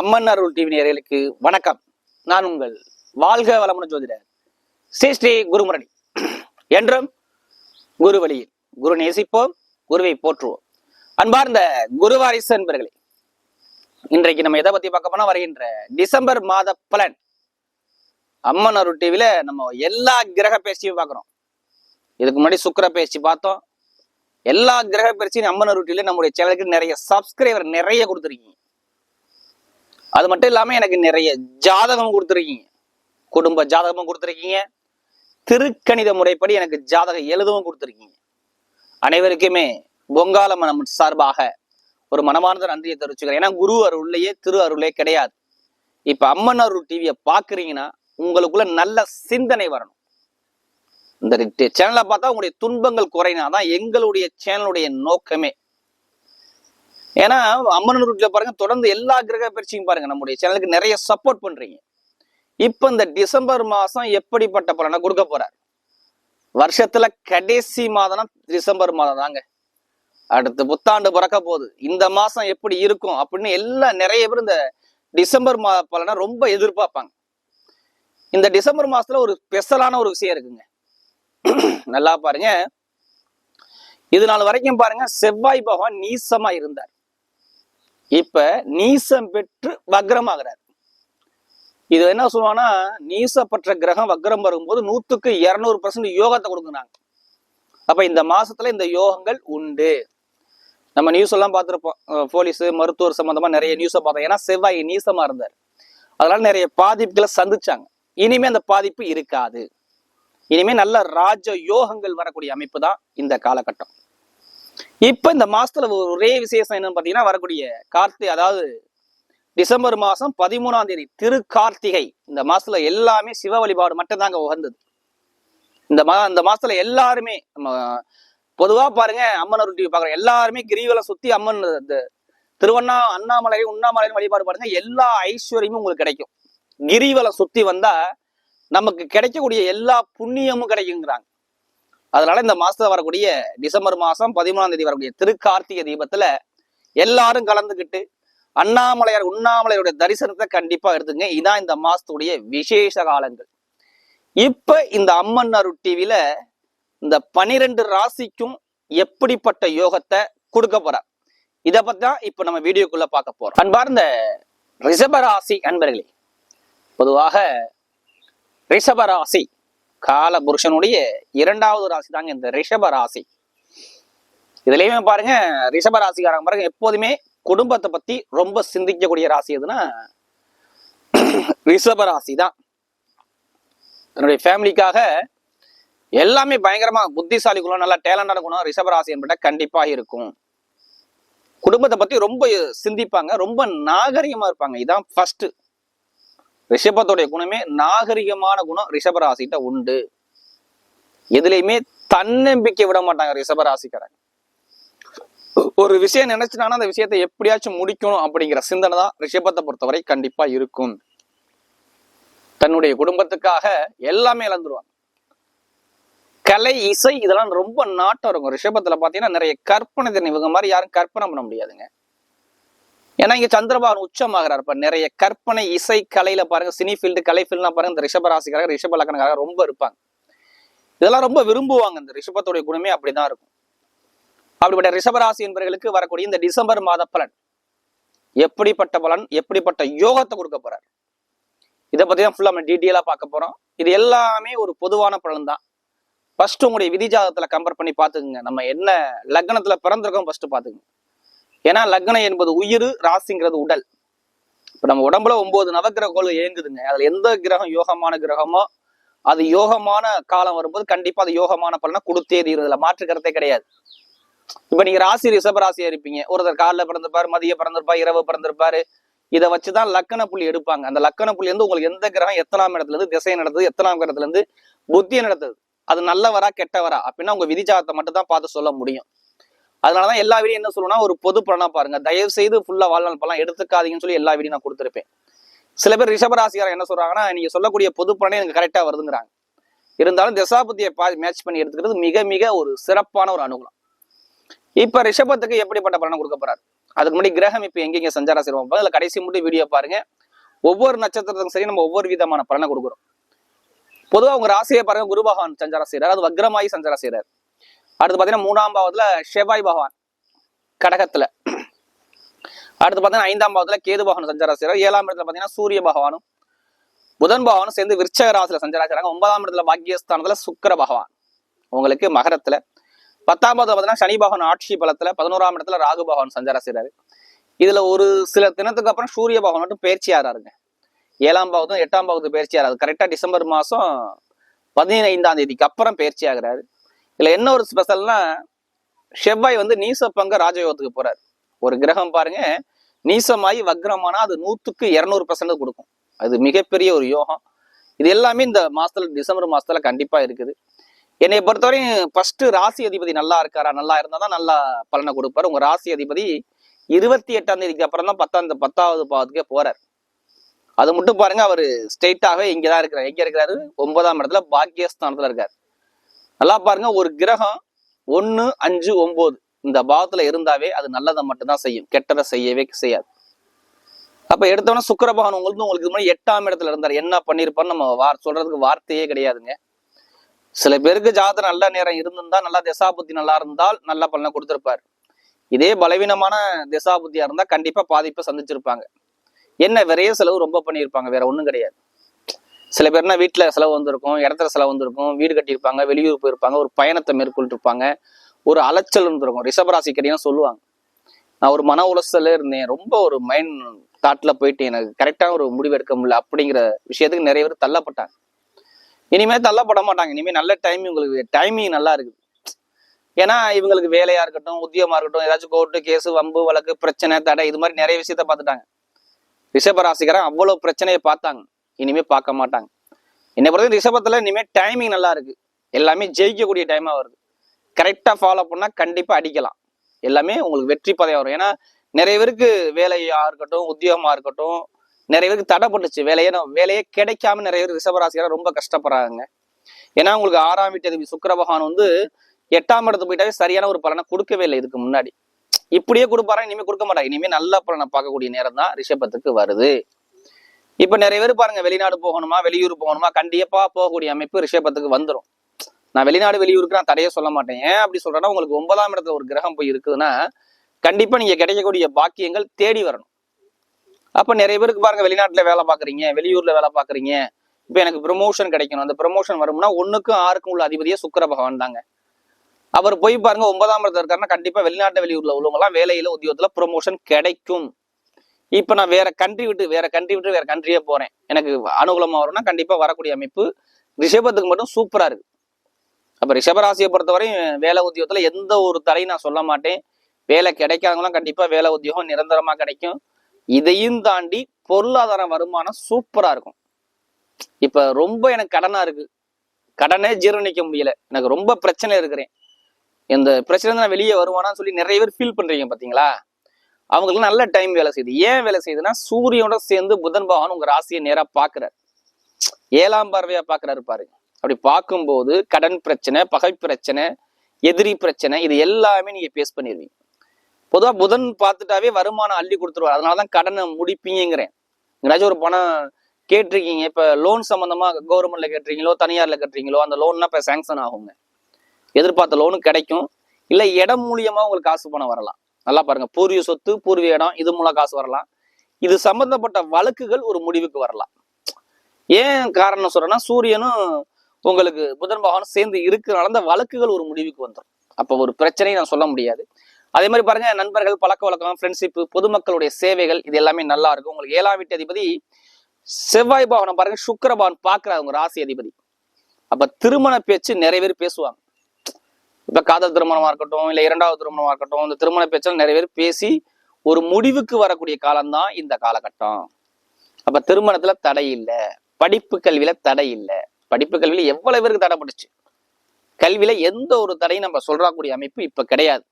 அம்மன் அருள் TV நேர்களுக்கு வணக்கம். நான் உங்கள் வாழ்க வளமுடன் ஜோதிடர் ஸ்ரீ ஸ்ரீ குருமுரணி என்றும் குரு வழியில் குரு நேசிப்போம் குருவை போற்றுவோம். அன்பார்ந்த குருவாரிசு என்பர்களே இன்றைக்கு நம்ம எதை பத்தி பார்க்க போனா வருகின்ற டிசம்பர் மாத பலன். அம்மன் அருள் டிவில நம்ம எல்லா கிரக பேச்சியும் பார்க்குறோம். இதுக்கு முன்னாடி சுக்கிர பேச்சு பார்த்தோம். எல்லா கிரக பயிற்சியும் அம்மன் அருட்டியில நம்முடைய சேனலுக்கு நிறைய சப்ஸ்கிரைபர் நிறைய கொடுத்துருக்கீங்க. அது மட்டும் இல்லாமல் எனக்கு நிறைய ஜாதகம் கொடுத்துருக்கீங்க. குடும்ப ஜாதகமும் கொடுத்துருக்கீங்க. திருக்கணித முறைப்படி எனக்கு ஜாதகம் எழுதவும் கொடுத்துருக்கீங்க. அனைவருக்குமே பொங்கால மனம் சார்பாக ஒரு மனமார்ந்த நன்றியை தெரிவிச்சுக்கிறேன். ஏன்னா குரு அருள்லையே திரு அருளே கிடையாது. இப்ப அம்மன் அருள் டிவியை பாக்குறீங்கன்னா உங்களுக்குள்ள நல்ல சிந்தனை வரணும். இந்த சேனலை பார்த்தா உங்களுடைய துன்பங்கள் குறையினா தான் எங்களுடைய சேனலுடைய நோக்கமே ஏன்னா அம்மன் ரூட்ல பாருங்க தொடர்ந்து எல்லா கிரக பயிற்சியும் பாருங்க நம்முடைய சேனலுக்கு நிறைய சப்போர்ட் பண்றீங்க. இப்ப இந்த டிசம்பர் மாசம் எப்படிப்பட்ட பலனை கொடுக்க போறார்? வருஷத்துல கடைசி மாதம்னா டிசம்பர் மாதம் தாங்க. அடுத்து புத்தாண்டு பிறக்க போகுது. இந்த மாசம் எப்படி இருக்கும் அப்படின்னு எல்லாம் நிறைய பேர் இந்த டிசம்பர் மா பலனை ரொம்ப எதிர்பார்ப்பாங்க. இந்த டிசம்பர் மாசத்துல ஒரு ஸ்பெஷலான ஒரு விஷயம் இருக்குங்க. நல்லா பாருங்க. இது நாள் வரைக்கும் பாருங்க செவ்வாய் பகவான் நீசமா இருந்தார். இப்ப நீசம் பெற்று வக்ரமாகிறார். இது என்ன சொல்லுவாங்கன்னா நீசப்பற்ற கிரகம் வக்ரம் வரும்போது நூத்துக்கு இருநூறு பர்சன்ட் யோகத்தை கொடுக்குறாங்க. அப்ப இந்த மாசத்துல இந்த யோகங்கள் உண்டு. நம்ம நியூஸ் எல்லாம் பார்த்துருப்போம். போலீஸ் மருத்துவர் சம்பந்தமா நிறைய நியூஸை பார்த்தோம். ஏன்னா செவ்வாய் நீசமா இருந்தார். அதனால நிறைய பாதிப்புகளை சந்திச்சாங்க. இனிமே அந்த பாதிப்பு இருக்காது. இனிமே நல்ல ராஜ யோகங்கள் வரக்கூடிய அமைப்பு தான் இந்த காலகட்டம். இப்போ இந்த மாசத்துல ஒரே விசேஷம் என்னன்னு பாத்தீங்கன்னா வரக்கூடிய கார்த்திகை அதாவது டிசம்பர் மாசம் பதிமூணாம் தேதி திரு கார்த்திகை இந்த மாசத்துல எல்லாமே சிவ வழிபாடு மட்டும்தாங்க உகந்தது. இந்த மா இந்த மாசத்துல எல்லாருமே நம்ம பொதுவா பாருங்க அம்மன் அருள் டிவி பாக்குறோம் எல்லாருமே கிரிவலம் சுத்தி அம்மன் இந்த திருவண்ணா அண்ணாமலை உண்ணாமலையின் வழிபாடு பாருங்க எல்லா ஐஸ்வர்யமும் உங்களுக்கு கிடைக்கும். கிரிவலம் சுத்தி வந்தா நமக்கு கிடைக்கக்கூடிய எல்லா புண்ணியமும் கிடைக்குங்கிறாங்க. அதனால இந்த மாசத்துல வரக்கூடிய டிசம்பர் மாசம் பதிமூணாம் தேதி வரக்கூடிய திருக்கார்த்திகை தீபத்துல எல்லாரும் கலந்துக்கிட்டு அண்ணாமலையார் உண்ணாமலையுடைய தரிசனத்தை கண்டிப்பா எடுத்துங்க. இதான் இந்த மாசத்துடைய விசேஷ காலங்கள். இப்ப இந்த அம்மன் அருள் டிவில இந்த பனிரெண்டு ராசிக்கும் எப்படிப்பட்ட யோகத்தை கொடுக்க போறார் இதை பத்தி தான் இப்ப நம்ம வீடியோக்குள்ள பார்க்க போறோம். அன்பார்ந்த ரிஷபராசி அன்பர்களே பொதுவாக ரிஷபராசி கால புருஷனுடைய இரண்டாவது ராசி தாங்க இந்த ரிஷப ராசி. இதுலயுமே பாருங்க ரிஷப ராசிக்காரங்க பாருங்க எப்போதுமே குடும்பத்தை பத்தி ரொம்ப சிந்திக்கக்கூடிய ராசி எதுனா ரிஷப ராசி தான். தன்னுடைய ஃபேமிலிக்காக எல்லாமே பயங்கரமா புத்திசாலி குணம் நல்லா டேலண்டான குணம் ரிஷப ராசி என்பட்ட கண்டிப்பா இருக்கும். குடும்பத்தை பத்தி ரொம்ப சிந்திப்பாங்க ரொம்ப நாகரிகமா இருப்பாங்க. இதான் ஃபர்ஸ்ட் ரிஷபத்துடைய குணமே நாகரிகமான குணம் ரிஷபராசிட்ட உண்டு. எதுலையுமே தன்னம்பிக்கை விட மாட்டாங்க ரிஷபராசிக்காரங்க. ஒரு விஷயம் நினைச்சிட்டானா அந்த விஷயத்தை எப்படியாச்சும் முடிக்கணும் அப்படிங்கிற சிந்தனை தான் ரிஷபத்தை பொறுத்தவரை கண்டிப்பா இருக்கும். தன்னுடைய குடும்பத்துக்காக எல்லாமே இழந்துருவாங்க. கலை இசை இதெல்லாம் ரொம்ப நாட்டம் இருக்கும். ரிஷபத்துல பாத்தீங்கன்னா நிறைய கற்பனை திறன் இவங்க மாதிரி யாரும் கற்பனை பண்ண முடியாதுங்க. ஏன்னா இங்க சந்திரபாபன் உச்சமாகிறார். இப்ப நிறைய கற்பனை இசை கலையில பாருங்க சினி ஃபீல்டு கலை ஃபீல்ட்லாம் பாருங்க இந்த ரிஷபராசிக்காரங்க ரிஷப லக்கணக்காக ரொம்ப இருப்பாங்க. இதெல்லாம் ரொம்ப விரும்புவாங்க. இந்த ரிஷபத்துடைய குணமே அப்படிதான் இருக்கும். அப்படிப்பட்ட ரிஷபராசி என்பவர்களுக்கு வரக்கூடிய இந்த டிசம்பர் மாத பலன். எப்படிப்பட்ட பலன் எப்படிப்பட்ட யோகத்தை கொடுக்க போறார். இதை பத்தி தான் ஃபுல்லா நம்ம டீட்டெயிலா பார்க்க போறோம். இது எல்லாமே ஒரு பொதுவான பலன் தான். ஃபர்ஸ்ட் உங்களுடைய விதி ஜாதகத்துல கம்பேர் பண்ணி பாத்துக்குங்க நம்ம என்ன லக்னத்துல பிறந்திருக்கோம் ஃபர்ஸ்ட் பாத்துக்குங்க ஏன்னா லக்னம் என்பது உயிர் ராசிங்கிறது உடல். இப்ப நம்ம உடம்புல ஒன்பது நவகிரக இயங்குதுங்க. அதுல எந்த கிரகம் யோகமான கிரகமோ அது யோகமான காலம் வரும்போது கண்டிப்பா அது யோகமான பலனை கொடுத்தே தீரும். மாற்று கருத்தே கிடையாது. இப்ப நீங்க ராசி ரிஷப ராசியா இருப்பீங்க. ஒருத்தர் காலைல பிறந்திருப்பாரு மதிய பிறந்திருப்பாரு இரவு பிறந்திருப்பாரு. இதை வச்சுதான் லக்கண புள்ளி எடுப்பாங்க. அந்த லக்கண புள்ளி வந்து உங்களுக்கு எந்த கிரகம் எத்தனாம் இடத்துல இருந்து திசை நடத்துது எத்தனாம் இடத்துல இருந்து புத்தியை நடத்துது. அது நல்லவரா கெட்டவரா? அப்படின்னா உங்க விதிஜாதத்தை மட்டும் தான் பார்த்து சொல்ல முடியும். அதனாலதான் எல்லா வீடியும் என்ன சொல்லுவோம்னா ஒரு பொது பலனா பாருங்க. தயவு செய்து ஃபுல்லா வாழ்நாள் பழம் எடுத்துக்காதீங்கன்னு சொல்லி எல்லா வீடியும் நான் கொடுத்துருப்பேன். சில பேர் ரிஷபராசியார் என்ன சொல்றாங்கன்னா நீங்க சொல்லக்கூடிய பொது பலனே எனக்கு கரெக்டா வருதுங்கிறாங்க. இருந்தாலும் தசாபதியை பா மேட்ச் பண்ணி எடுத்துக்கிறது மிக மிக ஒரு சிறப்பான ஒரு அனுகூலம். இப்ப ரிஷபத்துக்கு எப்படிப்பட்ட பலனை கொடுக்க போறாரு? அதுக்கு முன்னாடி கிரகம் இப்ப எங்கெங்க சஞ்சாரம் செய்வோம் அதுல கடைசி மட்டும் வீடியோ பாருங்க. ஒவ்வொரு நட்சத்திரத்துக்கும் சரி நம்ம ஒவ்வொரு விதமான பலனை கொடுக்குறோம். பொதுவாக உங்க ராசியை பாருங்க குரு பகவான் சஞ்சாரம் செய்யறாரு அது வக்ரமாயி சஞ்சாரம் செய்யறாரு அடுத்து பார்த்தீங்கன்னா மூணாம் பாவத்தில் செவ்வாய் பகவான் கடகத்தில். அடுத்து பார்த்தீங்கன்னா ஐந்தாம் பாவத்தில் கேது பகவான் சஞ்சாரம் செய்யறாரு ஏழாம் இடத்துல பார்த்தீங்கன்னா சூரிய பகவானும் புதன் பகவானும் சேர்ந்து விருச்சக ராசியில் சஞ்சாரம் ஒன்பதாம் இடத்துல பாக்கியஸ்தானத்தில் சுக்கர பகவான். உங்களுக்கு மகரத்தில். பத்தாம் பாவத்தில் பார்த்தீங்கன்னா சனி பகவான் ஆட்சி பலத்தில் பதினோராம் இடத்துல ராகு பகவான் சஞ்சாரம் செய்றாரு இதில் ஒரு சில தினத்துக்கு அப்புறம் சூரிய பகவான் மட்டும் பயிற்சி ஆறாருங்க ஏழாம் பாவத்தும் எட்டாம் பாவத்து பயிற்சி கரெக்டாக டிசம்பர் மாதம் பதினைந்தாம் தேதிக்கு அப்புறம் பயிற்சி ஆகுறாரு இதில் என்ன ஒரு ஸ்பெஷல்னா செவ்வாய் வந்து நீச பங்க ராஜயோகத்துக்கு போகிறார் ஒரு கிரகம் பாருங்க நீசமாயி வக்ரமானா அது நூற்றுக்கு இரநூறு பர்சன்ட் கொடுக்கும். அது மிகப்பெரிய ஒரு யோகம். இது எல்லாமே இந்த மாசத்துல டிசம்பர் மாசத்துல கண்டிப்பா இருக்குது. என்னை பொறுத்தவரையும் ஃபர்ஸ்ட் ராசி அதிபதி நல்லா இருக்காரா நல்லா இருந்தால் தான் நல்லா பலனை கொடுப்பாரு. உங்க ராசி அதிபதி இருபத்தி எட்டாம் தேதிக்கு அப்புறம் தான் பத்தாம் பத்தாவது பாவத்துக்கே போறார். அது மட்டும் பாருங்க அவர் ஸ்ட்ரெயிட்டாகவே இங்கே தான் இருக்கிறார். எங்கே இருக்கிறாரு? ஒன்பதாம் இடத்துல பாக்கியஸ்தானத்தில் இருக்கார். நல்லா பாருங்க ஒரு கிரகம் ஒன்று அஞ்சு ஒன்பது இந்த பாவத்தில் இருந்தாவே அது நல்லதை மட்டும்தான் செய்யும். கெட்டதை செய்யவே செய்யாது. அப்ப எடுத்தோன்னா சுக்கிர பகவான் உங்களுக்கு உங்களுக்கு இது முன்னாடி எட்டாம் இடத்துல இருந்தார். என்ன பண்ணிருப்பான்னு நம்ம வார் சொல்றதுக்கு வார்த்தையே கிடையாதுங்க. சில பேருக்கு ஜாதகம் நல்ல நேரம் இருந்திருந்தா நல்லா திசாபுத்தி நல்லா இருந்தால் நல்ல பலனை கொடுத்திருப்பாரு. இதே பலவீனமான திசாபுத்தியா இருந்தா கண்டிப்பா பாதிப்பை சந்திச்சிருப்பாங்க. என்ன விரைய செலவு ரொம்ப பண்ணியிருப்பாங்க வேற ஒண்ணும் கிடையாது. சில பேர்னா வீட்டில் செலவு வந்திருக்கும் இடத்துல செலவு வந்திருக்கும் வீடு கட்டியிருப்பாங்க வெளியூர் போயிருப்பாங்க ஒரு பயணத்தை மேற்கொண்டிருப்பாங்க ஒரு அலைச்சல் இருந்திருக்கும். ரிஷபராசிக்கடியும் சொல்லுவாங்க. நான் ஒரு மன உளைச்சல்ல இருந்தேன். ரொம்ப ஒரு மைண்ட் தாட்டில் போயிட்டு எனக்கு கரெக்டான ஒரு முடிவு எடுக்க முடியல அப்படிங்கிற விஷயத்துக்கு நிறைய பேர் தள்ளப்பட்டாங்க. இனிமேல் தள்ளப்பட மாட்டாங்க. இனிமேல் நல்ல டைம் உங்களுக்கு டைமிங் நல்லா இருக்குது. ஏன்னா இவங்களுக்கு வேலையா இருக்கட்டும் உத்தியமா இருக்கட்டும் ஏதாச்சும் கோர்ட்டு கேஸ் வம்பு வழக்கு பிரச்சனை தடை இது மாதிரி நிறைய விஷயத்த பார்த்துட்டாங்க. ரிஷபராசிக்காரன் அவ்வளவு பிரச்சனையை பார்த்தாங்க. இனிமே பார்க்க மாட்டாங்க. என்னை பொறுத்த ரிஷபத்தில் இனிமேல் டைமிங் நல்லா இருக்கு. எல்லாமே ஜெயிக்கக்கூடிய டைமாக வருது. கரெக்டாக ஃபாலோ பண்ணால் கண்டிப்பாக அடிக்கலாம். எல்லாமே உங்களுக்கு வெற்றி பதவியாக வரும். ஏன்னா நிறைய பேருக்கு வேலையாக இருக்கட்டும் உத்தியோகமாக இருக்கட்டும் நிறைய பேருக்கு தடைப்பட்டுச்சு வேலையே வேலையே கிடைக்காம நிறைய பேர் ரிஷபராசிக்காரர் ரொம்ப கஷ்டப்படுறாங்க ஏன்னா உங்களுக்கு ஆறாம் வீட்டு சுக்கர பகவான் வந்து எட்டாம் இடத்துக்கு போயிட்டாவே சரியான ஒரு பலனை கொடுக்கவே இல்லை இதுக்கு முன்னாடி. இப்படியே கொடுப்பாரா? இனிமேல் கொடுக்க மாட்டாங்க இனிமேல் நல்ல பலனை பார்க்கக்கூடிய நேரம் தான் ரிஷபத்துக்கு வருது. இப்ப நிறைய பேர் பாருங்க வெளிநாடு போகணுமா வெளியூர் போகணுமா கண்டிப்பா போகக்கூடிய அமைப்பு ரிஷபத்துக்கு வந்துடும் நான் வெளிநாடு வெளியூருக்கு நான் தடையே சொல்ல மாட்டேன். ஏன் அப்படி சொல்றேன்னா உங்களுக்கு ஒன்பதாம் இடத்துல ஒரு கிரகம் போய் இருக்குதுன்னா கண்டிப்பா நீங்க கிடைக்கக்கூடிய பாக்கியங்கள் தேடி வரணும். அப்ப நிறைய பேருக்கு பாருங்க வெளிநாட்டுல வேலை பாக்குறீங்க வெளியூர்ல வேலை பாக்குறீங்க இப்ப எனக்கு ப்ரொமோஷன் கிடைக்கணும். அந்த ப்ரொமோஷன் வரும்னா ஒண்ணுக்கும் ஆறுக்கும் உள்ள அதிபதியே சுக்கர பகவான் தாங்க. அவர் போய் பாருங்க ஒன்பதாம் இடத்துல இருக்காருன்னா கண்டிப்பா வெளிநாட்டு வெளியூர்ல உள்ளவங்க எல்லாம் வேலையில உத்தியோகத்துல ப்ரொமோஷன் கிடைக்கும். இப்போ நான் வேற கண்ட்ரி விட்டு வேற கண்ட்ரி விட்டு வேற கண்ட்ரியே போறேன். எனக்கு அனுகூலமாக வரும்னா கண்டிப்பாக வரக்கூடிய அமைப்பு ரிஷபத்துக்கு மட்டும் சூப்பராக இருக்கு. அப்போ ரிஷபராசியை பொறுத்தவரையும் வேலை உத்தியோகத்தில் எந்த ஒரு தடையும் நான் சொல்ல மாட்டேன். வேலை கிடைக்காதவங்களாம் கண்டிப்பாக வேலை உத்தியோகம் நிரந்தரமாக கிடைக்கும். இதையும் தாண்டி பொருளாதார வருமானம் சூப்பராக இருக்கும். இப்போ ரொம்ப எனக்கு கடனாக இருக்கு. கடனே ஜீரணிக்க முடியல. எனக்கு ரொம்ப பிரச்சனை இருக்கிறேன். இந்த பிரச்சனை நான் வெளியே வருவானான்னு சொல்லி நிறைய பேர் ஃபீல் பண்ணுறீங்க பார்த்தீங்களா அவங்களுக்கு நல்ல டைம் வேலை செய்யுது. ஏன் வேலை செய்யுதுன்னா சூரியனோட சேர்ந்து புதன் பகவான் உங்க ராசியை நேரா பாக்குறாரு. ஏழாம் பார்வையா பாக்குறாரு பாருங்க. அப்படி பார்க்கும்போது கடன் பிரச்சனை பகை பிரச்சனை எதிரி பிரச்சனை இது எல்லாமே நீங்க பேஸ் பண்ணிடுவீங்க பொதுவாக புதன் பார்த்துட்டாவே வருமானம் அள்ளி கொடுத்துருவார். அதனாலதான் கடனை முடிப்பீங்கிறேன் எங்கேயாச்சும் ஒரு பணம் கேட்டிருக்கீங்க. இப்போ லோன் சம்மந்தமாக கவர்மெண்ட்ல கேட்டிருக்கீங்களோ தனியாரில் கட்டுறீங்களோ அந்த லோன்னா இப்போ சேங்ஷன் ஆகுங்க. எதிர்பார்த்த லோனு கிடைக்கும். இல்லை இடம் மூலியமாக உங்களுக்கு காசு பணம் வரலாம். நல்லா பாருங்க. பூர்வீக சொத்து பூர்வீக இடம் இது மூலம் காசு வரலாம். இது சம்பந்தப்பட்ட வழக்குகள் ஒரு முடிவுக்கு வரலாம். ஏன் காரணம் சொல்றேன்னா சூரியனும் உங்களுக்கு புதன் பகவானும் சேர்ந்து இருக்கிறனால அந்த வழக்குகள் ஒரு முடிவுக்கு வந்துடும் அப்ப ஒரு பிரச்சனையை நான் சொல்ல முடியாது. அதே மாதிரி பாருங்க நண்பர்கள் பழக்க வழக்கம் ஃப்ரெண்ட்ஷிப் பொதுமக்களுடைய சேவைகள் இது எல்லாமே நல்லா இருக்கும். உங்களுக்கு ஏழாம் வீட்டு அதிபதி செவ்வாய் பவனம் பாருங்க சுக்கர பவன் பாக்குறாரு உங்க ராசி அதிபதி. அப்ப திருமண பேச்சு நிறைய பேர் பேசுவாங்க. இப்போ காதல் திருமணமாக இருக்கட்டும் இல்லை இரண்டாவது திருமணமாக இருக்கட்டும் இந்த திருமண பேச்சில் நிறைய பேர் பேசி ஒரு முடிவுக்கு வரக்கூடிய காலம்தான் இந்த காலகட்டம். அப்போ திருமணத்தில் தடை இல்லை படிப்பு கல்வியில் தடை இல்லை. படிப்பு கல்வியில் எவ்வளவு பேருக்கு தடை தடைப்பட்டுச்சு கல்வியில எந்த ஒரு தடையும் நம்ம சொல்றக்கூடிய அமைப்பு இப்ப கிடையாது.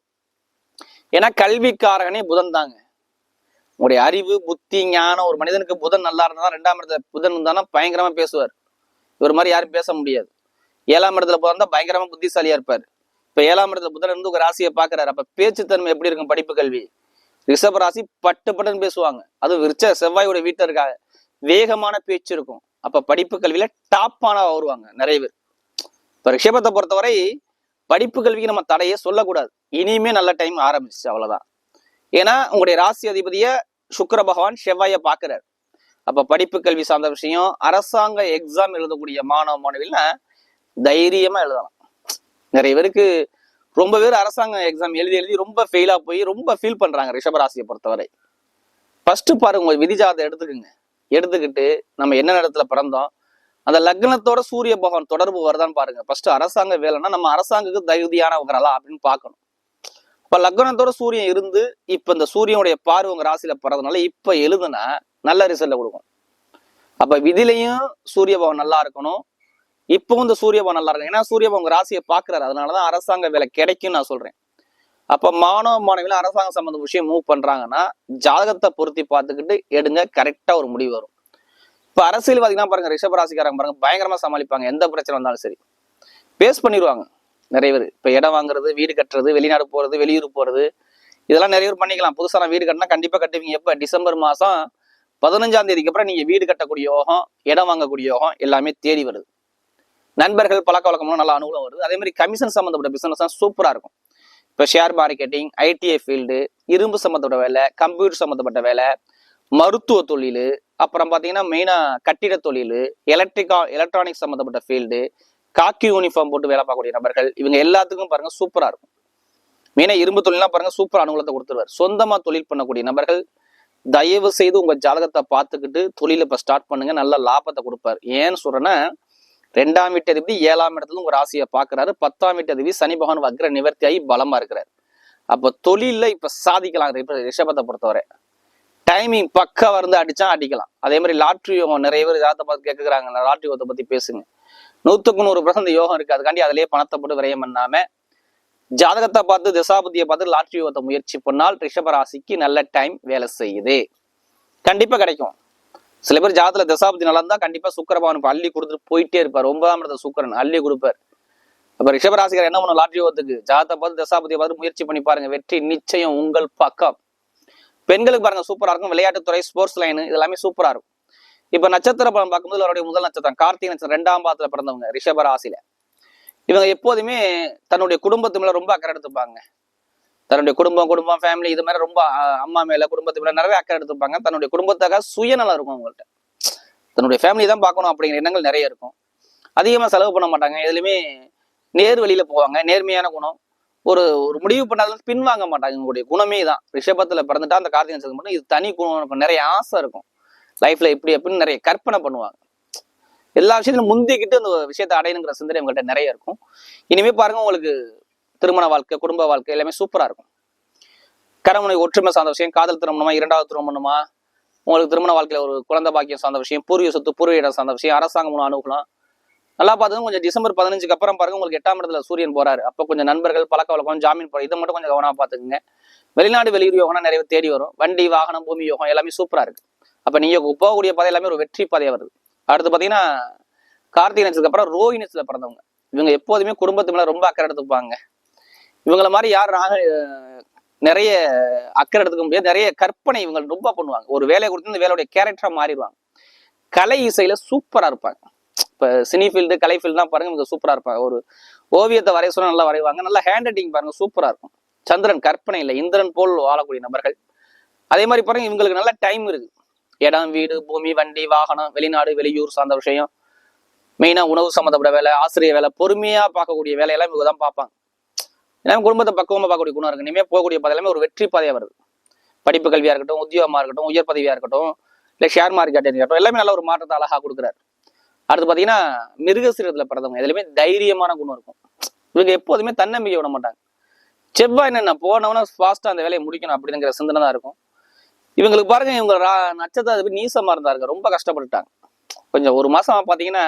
ஏன்னா கல்விக்காரகனே புதன் தாங்க. உங்களுடைய அறிவு புத்தி ஞானம் ஒரு மனிதனுக்கு புதன் நல்லா இருந்தா ரெண்டாம் இடத்துல புதன் இருந்தானா பயங்கரமா பேசுவார். இவர் மாதிரி யாரும் பேச முடியாது. ஏழாம் இடத்துல பிறந்தா பயங்கரமா புத்திசாலியா இருப்பார். இப்ப ஏழாம் இடத்துல புதன் இருந்து ஒரு ராசியை பாக்குறாரு. அப்ப பேச்சுத்தன்மை எப்படி இருக்கும் படிப்பு கல்வி? ரிஷபராசி பட்டு பட்டுன்னு பேசுவாங்க. அது விருச்ச செவ்வாயோட வீட்டில் இருக்காங்க. வேகமான பேச்சு இருக்கும். அப்ப படிப்பு கல்வியில டாப்பான வருவாங்க நிறைய பேர். இப்ப ரிஷபத்தை பொறுத்தவரை படிப்பு கல்விக்கு நம்ம தடையே சொல்லக்கூடாது. இனிமே நல்ல டைம் ஆரம்பிச்சு அவ்வளவுதான். ஏன்னா உங்களுடைய ராசி அதிபதிய சுக்கர பகவான் செவ்வாய பாக்குறாரு. அப்ப படிப்பு கல்வி சார்ந்த விஷயம் அரசாங்க எக்ஸாம் எழுதக்கூடிய மாணவ மாணவில தைரியமா எழுதலாம். நிறைய பேருக்கு ரொம்ப பேர் அரசாங்க எக்ஸாம் எழுதி எழுதி ரொம்ப ஃபெயிலாக போய் ரொம்ப ஃபீல் பண்ணுறாங்க ரிஷபராசியை பொறுத்தவரை. ஃபர்ஸ்ட் பாருங்க உங்க விதிஜாதத்தை எடுத்துக்கோங்க. எடுத்துக்கிட்டு நம்ம என்ன இடத்துல பிறந்தோம் அந்த லக்னத்தோட சூரிய பகவான் தொடர்பு வருதான்னு பாருங்க. ஃபர்ஸ்ட் அரசாங்க வேலைன்னா நம்ம அரசாங்கத்துக்கு தகுதியானவங்களா அப்படின்னு பார்க்கணும். இப்போ லக்னத்தோட சூரியன் இருந்து இப்போ இந்த சூரியனுடைய பார்வை உங்கள் ராசியில் பிறந்தனால இப்போ எழுதுனா நல்ல ரிசல்ட்டை கொடுக்கும். அப்போ விதிலையும் சூரிய பகவான் நல்லா இருக்கணும். இப்பவும் இந்த சூரிய நல்லா இருக்கு ஏன்னா சூரிய உங்க ராசியை பாக்குறாரு அதனாலதான் அரசாங்க வேலை கிடைக்கும்னு நான் சொல்றேன். அப்ப மாணவ மாணவிகள் அரசாங்க சம்பந்த விஷயம் மூவ் பண்றாங்கன்னா ஜாதகத்தை பொருத்தி பார்த்துக்கிட்டு எடுங்க. கரெக்டா ஒரு முடிவு வரும். இப்ப அரசியல்வாதிகள்லாம் பாருங்க ரிஷபராசிக்காரங்க பாருங்க பயங்கரமா சமாளிப்பாங்க. எந்த பிரச்சனை வந்தாலும் சரி. பேஸ் பண்ணிடுவாங்க. நிறைய பேர். இப்ப இடம் வாங்குறது வீடு கட்டுறது வெளிநாடு போறது வெளியூர் போறது இதெல்லாம் நிறைய பேர் பண்ணிக்கலாம். புதுசாக நான் வீடு கட்டினா கண்டிப்பாக கட்டுவீங்க. எப்போ? டிசம்பர் மாதம் பதினஞ்சாம் தேதிக்கு அப்புறம் நீங்கள் வீடு கட்டக்கூடிய யோகம் இடம் வாங்கக்கூடிய யோகம் எல்லாமே தேடி வருது. நண்பர்கள் பழக்க வழக்கம்லாம் நல்ல அனுகூலம் வருது. அதே மாதிரி கமிஷன் சம்மந்தப்பட்ட பிசினஸ் தான் சூப்பராக இருக்கும். இப்போ ஷேர் மார்க்கெட்டிங் ஐடிஐ ஃபீல்டு இரும்பு சம்மந்தப்பட்ட வேலை கம்ப்யூட்டர் சம்மந்தப்பட்ட வேலை மருத்துவ தொழில் அப்புறம் பார்த்தீங்கன்னா மெயினாக கட்டிட தொழில் எலக்ட்ரிகா எலக்ட்ரானிக்ஸ் சம்மந்தப்பட்ட ஃபீல்டு காக்கி யூனிஃபார்ம் போட்டு வேலை பார்க்கக்கூடிய நபர்கள் இவங்க எல்லாத்துக்கும் பாருங்கள் சூப்பராக இருக்கும். மெயினாக இரும்பு தொழிலாம் பாருங்கள் சூப்பர் அனுகூலத்தை கொடுத்துருவார். சொந்தமாக தொழில் பண்ணக்கூடிய நபர்கள் தயவு செய்து உங்கள் ஜாதகத்தை பார்த்துக்கிட்டு தொழிலை இப்போ ஸ்டார்ட் பண்ணுங்க. நல்ல லாபத்தை கொடுப்பார். ஏன்னு சொல்கிறேன்னா ரெண்டாம் வீட்டு அதிபதி ஏழாம் இடத்துல உங்க ராசியை பாக்குறாரு பத்தாம் வீட்டு அதிபதி சனி பகவான் வக்ர நிவர்த்தி ஆகி பலமா இருக்கிறாரு. அப்ப தொழில இப்ப சாதிக்கலாம் இப்ப ரிஷபத்தை பொறுத்தவரை. டைமிங் பக்கா வந்து அடிச்சா அடிக்கலாம். அதே மாதிரி லாட்ரி யோகம் நிறைய பேர் ஜாதகத்தை பார்த்து கேட்குறாங்க லாட்ரி யோகத்தை பத்தி பேசுங்க. நூத்துக்கு நூறு பர்சன்ட் யோகம் இருக்கு. அதுக்காண்டி அதுலயே பணத்தை போட்டு விரயம் பண்ணாம ஜாதகத்தை பார்த்து திசாபதியை பார்த்து லாட்ரி யோகத்தை முயற்சி பண்ணால் ரிஷப ராசிக்கு நல்ல டைம் வேலை செய்யுது. கண்டிப்பா கிடைக்கும். சில பேர் ஜாதத்துல தசாபதி நல்லா இருந்தா கண்டிப்பா சுக்கரபவனுக்கு அள்ளி கொடுத்துட்டு போயிட்டே இருப்பார். ஒன்பதாம் இடத்த சுக்கரன் அள்ளி கொடுப்பார். அப்ப ரிஷபராசிகர் என்ன பண்ணும் லாட்ரி யோகத்துக்கு ஜாதத்தை பார்த்து தசாபதியை பார்த்து முயற்சி பண்ணி பாருங்க. வெற்றி நிச்சயம் உங்கள் பக்கம். பெண்களுக்கு பாருங்க சூப்பரா இருக்கும். விளையாட்டுத்துறை ஸ்போர்ட்ஸ் லைன் இது எல்லாமே சூப்பரா இருக்கும். இப்ப நட்சத்திர பலம் பார்க்கும்போது அவருடைய முதல் நட்சத்திரம் கார்த்திகை நட்சத்திரம் ரெண்டாம் பாதத்துல பிறந்தவங்க ரிஷபராசியில. இவங்க எப்போதுமே தன்னுடைய குடும்பத்து மேல ரொம்ப அக்கறை எடுத்துப்பாங்க. தன்னுடைய குடும்பம் குடும்பம் ஃபேமிலி இது மாதிரி ரொம்ப அம்மா மேல குடும்பத்து மேல நிறைய அக்கறை எடுத்துப்பாங்க. தன்னுடைய குடும்பத்துக்காக சுயநலம் இருக்கும் அவங்கள்ட்ட. தன்னுடைய ஃபேமிலி தான் பார்க்கணும் அப்படிங்கிற எண்ணங்கள் நிறைய இருக்கும். அதிகமா செலவு பண்ண மாட்டாங்க. எதுலையுமே நேர் வழியில போவாங்க. நேர்மையான குணம். ஒரு ஒரு முடிவு பண்ணாலும் பின்வாங்க மாட்டாங்க. உங்களுடைய குணமே தான் ரிஷபத்தில் பிறந்துட்டா அந்த கார்த்திகை நட்சத்திரம் பண்ணி இது தனி குணம் இருக்கும் நிறைய ஆசை இருக்கும். லைஃப்ல இப்படி அப்படின்னு நிறைய கற்பனை பண்ணுவாங்க. எல்லா விஷயத்திலும் முந்திக்கிட்டு அந்த விஷயத்தை அடையணுங்கிற சிந்தனை உங்கள்கிட்ட நிறைய இருக்கும். இனிமே பாருங்க உங்களுக்கு திருமண வாழ்க்கை குடும்ப வாழ்க்கை எல்லாமே சூப்பரா இருக்கும். கரமுனை ஒற்றுமை சார்ந்த விஷயம் காதல் திருமணமா இரண்டாவது திருமணமா உங்களுக்கு திருமண வாழ்க்கையில் ஒரு குழந்தை பாக்கியம் சார்ந்த விஷயம் பூர்வீக சொத்து பூர்வீக இடம் சார்ந்த விஷயம் அரசாங்கம் மூலம் அனுகூலம். நல்லா பார்த்தது கொஞ்சம் டிசம்பர் பதினஞ்சுக்கு அப்புறம் பாருங்க உங்களுக்கு எட்டாம் இடத்துல சூரியன் போறாரு. அப்போ கொஞ்சம் நண்பர்கள் பழக்க வழக்கம் ஜாமீன் போற இதை மட்டும் கொஞ்சம் கவனமா பாத்துக்குங்க வெளிநாடு வெளியூர் யோகம்னா நிறைய தேடி வரும். வண்டி வாகனம் பூமி யோகம் எல்லாமே சூப்பரா இருக்கு. அப்ப நீங்க போகக்கூடிய பாதை எல்லாமே ஒரு வெற்றி பாதையா வருது. அடுத்து பாத்தீங்கன்னா கார்த்திகை நட்சத்திரத்துக்கு அப்புறம் ரோஹி நட்சத்திரத்துல பிறந்தவங்க. இவங்க எப்போதுமே குடும்பத்து மேல ரொம்ப அக்கறை எடுத்துப்பாங்க. இவங்களை மாதிரி யார் ராக நிறைய அக்கறை எடுத்துக்க முடியாது. நிறைய கற்பனை இவங்க ரொம்ப பண்ணுவாங்க. ஒரு வேலையை கொடுத்து இந்த வேலையுடைய கேரக்டரா மாறிடுவாங்க. கலை இசையில சூப்பரா இருப்பாங்க. இப்ப சினி ஃபீல்டு கலை ஃபீல்டு தான் பாருங்க இவங்க சூப்பரா இருப்பாங்க. ஒரு ஓவியத்தை வரைய சொன்னா நல்லா வரைவாங்க. நல்லா ஹேண்ட் ரைட்டிங் பாருங்க சூப்பரா இருக்கும். சந்திரன் கற்பனை இல்லை. இந்திரன் போல் வாழக்கூடிய நபர்கள். அதே மாதிரி பாருங்க இவங்களுக்கு நல்ல டைம் இருக்கு. இடம் வீடு பூமி வண்டி வாகனம் வெளிநாடு வெளியூர் சார்ந்த விஷயம். மெயினா உணவு சம்மந்தப்பட்ட வேலை ஆசிரியர் வேலை பொறுமையா பார்க்கக்கூடிய வேலையெல்லாம் இவங்க தான் பார்ப்பாங்க. ஏன்னா குடும்பத்தை பக்குவமாக பார்க்கக்கூடிய குணம் இருக்கு. இனிமேல் போகக்கூடிய பாதை எல்லாமே ஒரு வெற்றி பாதையாக வருது. படிப்பு கல்வியா இருக்கட்டும் உத்தியோகமா இருக்கட்டும் உயர் பதவியாக இருக்கட்டும் இல்லை ஷேர் மார்க்கெட் இருக்கட்டும் எல்லாமே நல்ல ஒரு மாற்றத்தை அழகாக கொடுக்குறாரு. அடுத்து பாத்தீங்கன்னா மிருகசீரத்தில் பிறந்தவங்க எதுலையுமே தைரியமான குணம் இருக்கும். இவங்க எப்போதுமே தன்னம்பிக்கை விட மாட்டாங்க. செவ்வாய் என்னென்ன போனவனா ஃபாஸ்ட்டாக அந்த வேலையை முடிக்கணும் அப்படிங்கிற சிந்தனை தான் இருக்கும். இவங்களுக்கு பாருங்க இவங்க நட்சத்திரம் நீசமாக இருந்தாருங்க ரொம்ப கஷ்டப்பட்டுட்டாங்க. கொஞ்சம் ஒரு மாசம் பார்த்தீங்கன்னா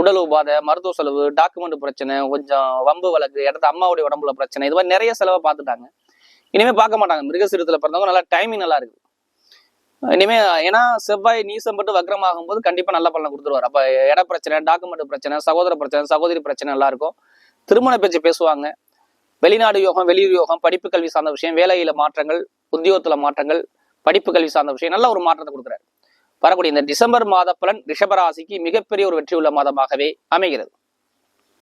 உடல் உபாதை மருத்துவ செலவு டாக்குமெண்ட் பிரச்சனை கொஞ்சம் வம்பு வழக்கு இடத்த அம்மாவுடைய உடம்புல பிரச்சனை இது மாதிரி நிறைய செலவை பார்த்துட்டாங்க. இனிமே பார்க்க மாட்டாங்க. மிருகசீரத்தில் பிறந்தவங்க நல்லா டைமிங் நல்லா இருக்கு. இனிமே ஏன்னா செவ்வாய் நீசம் பட்டு வக்ரமாகும் போது கண்டிப்பா நல்ல பலனை கொடுத்துருவார். அப்ப இட பிரச்சனை டாக்குமெண்ட் பிரச்சனை சகோதர பிரச்சனை சகோதரி பிரச்சனை நல்லா இருக்கும். திருமண பேச்சு பேசுவாங்க. வெளிநாடு யோகம் வெளியூர் யோகம் படிப்பு கல்வி சார்ந்த விஷயம் வேலையில மாற்றங்கள் உத்தியோகத்துல மாற்றங்கள் படிப்பு கல்வி சார்ந்த விஷயம் நல்ல ஒரு மாற்றத்தை கொடுக்குறாரு. வரக்கூடிய இந்த டிசம்பர் மாத பலன் ரிஷபராசிக்கு மிகப்பெரிய ஒரு வெற்றியுள்ள மாதமாகவே அமைகிறது.